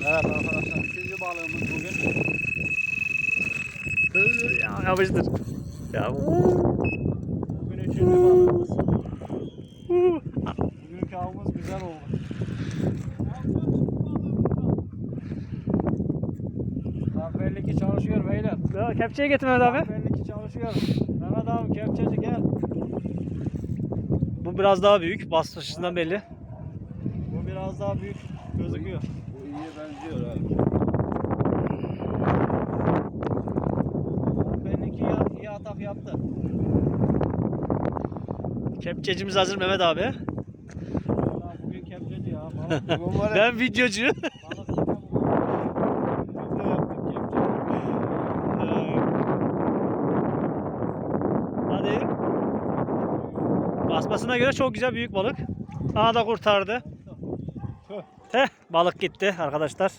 Evet arkadaşlar üçüncü balığımız bugün. Ya yapıştır. Ya. Bugün üçüncü balığımız. Bugünkü avımız güzel oldu. Kahve ki çalışıyor beyler. Ya, Kepçeyi getir Mehmet abi. Kahve ki çalışıyor. Mehmet abi kepçeci gel. Bu biraz daha büyük. Basmışından belli. Biraz daha büyük gözüküyor. Bu iyiye benziyor abi. Benimki iyi, iyi atak yaptı. Kepçecimiz hazır Mehmet abi. Ya bugün kepçeci ya. Balık, ya. Ben videocu. Hadi. Basmasına göre çok güzel büyük balık. Aha da kurtardı. Heh, balık gitti arkadaşlar.